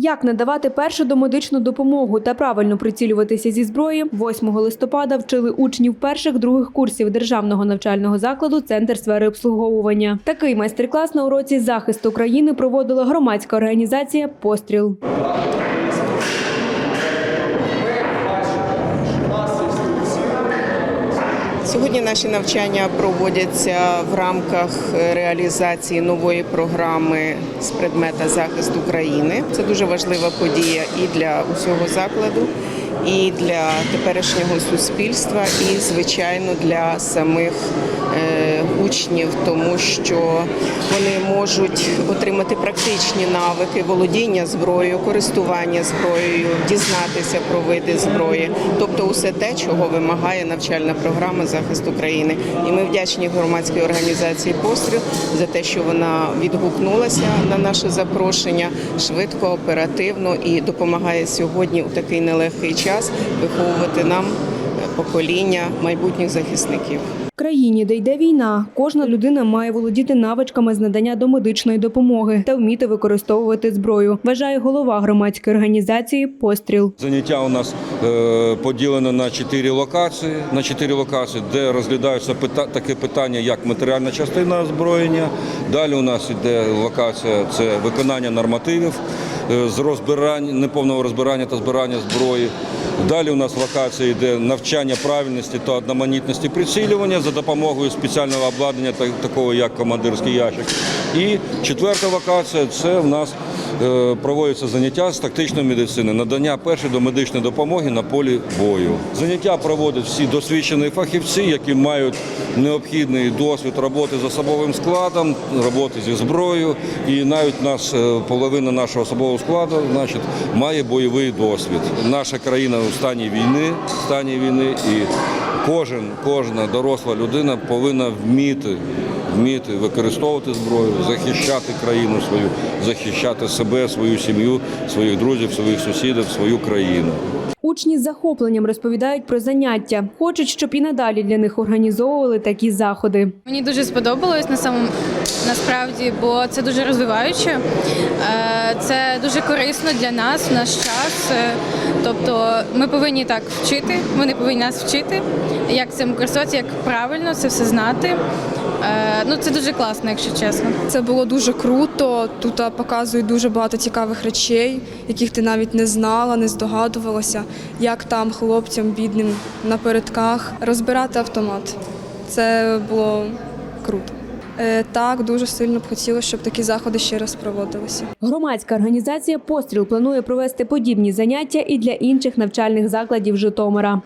Як надавати першу домедичну допомогу та правильно прицілюватися зі зброї, 8 листопада вчили учнів перших других курсів державного навчального закладу Центр сфери обслуговування. Такий майстер-клас на уроці захисту країни проводила громадська організація Постріл. Сьогодні наші навчання проводяться в рамках реалізації нової програми з предмета захисту країни. Це дуже важлива подія і для усього закладу, і для теперішнього суспільства, і звичайно для самих е, учнів, тому що вони можуть отримати практичні навики володіння зброєю, користування зброєю, дізнатися про види зброї, тобто усе те, чого вимагає навчальна програма захисту країни. І ми вдячні громадській організації Постріл за те, що вона відгукнулася на наше запрошення швидко, оперативно і допомагає сьогодні у такий нелегкий час виховувати нам е, покоління майбутніх захисників. Країні, де йде війна, кожна людина має володіти навичками з надання домедичної допомоги та вміти використовувати зброю, вважає голова громадської організації Постріл. Заняття у нас е, поділено на чотири локації. На чотири локації, де розглядаються таке питання, як матеріальна частина озброєння. Далі у нас йде локація це виконання нормативів е, з розбирання, неповного розбирання та збирання зброї. Далі у нас локація йде навчання правильності та одноманітності прицілювання за допомогою спеціального обладнання, так- такого як командирський ящик. І четверта локація це в нас е, проводяться заняття з тактичної медицини, надання першої домедичної допомоги на полі бою. Заняття проводять всі досвідчені фахівці, які мають необхідний досвід роботи з особовим складом, роботи зі зброєю. І навіть нас е, половина нашого особового складу значить, має бойовий досвід. Наша країна у стані війни, в стані війни і кожен, кожна доросла людина повинна вміти вміти використовувати зброю, захищати країну свою, захищати себе, свою сім'ю, своїх друзів, своїх сусідів, свою країну. Учні з захопленням розповідають про заняття. Хочуть, щоб і надалі для них організовували такі заходи. Мені дуже сподобалось на самому насправді, бо це дуже розвиваюче. Е, Це дуже корисно для нас в наш час. Е, Тобто ми повинні так вчити, вони повинні нас вчити, як цим користуватися, як правильно це все знати. Е, Ну це дуже класно, якщо чесно. Це було дуже круто. Тут показують дуже багато цікавих речей, яких ти навіть не знала, не здогадувалася, як там хлопцям бідним на передках розбирати автомат. Це було круто. Е, Так, дуже сильно б хотілося, щоб такі заходи ще раз проводилися. Громадська організація Постріл планує провести подібні заняття і для інших навчальних закладів Житомира.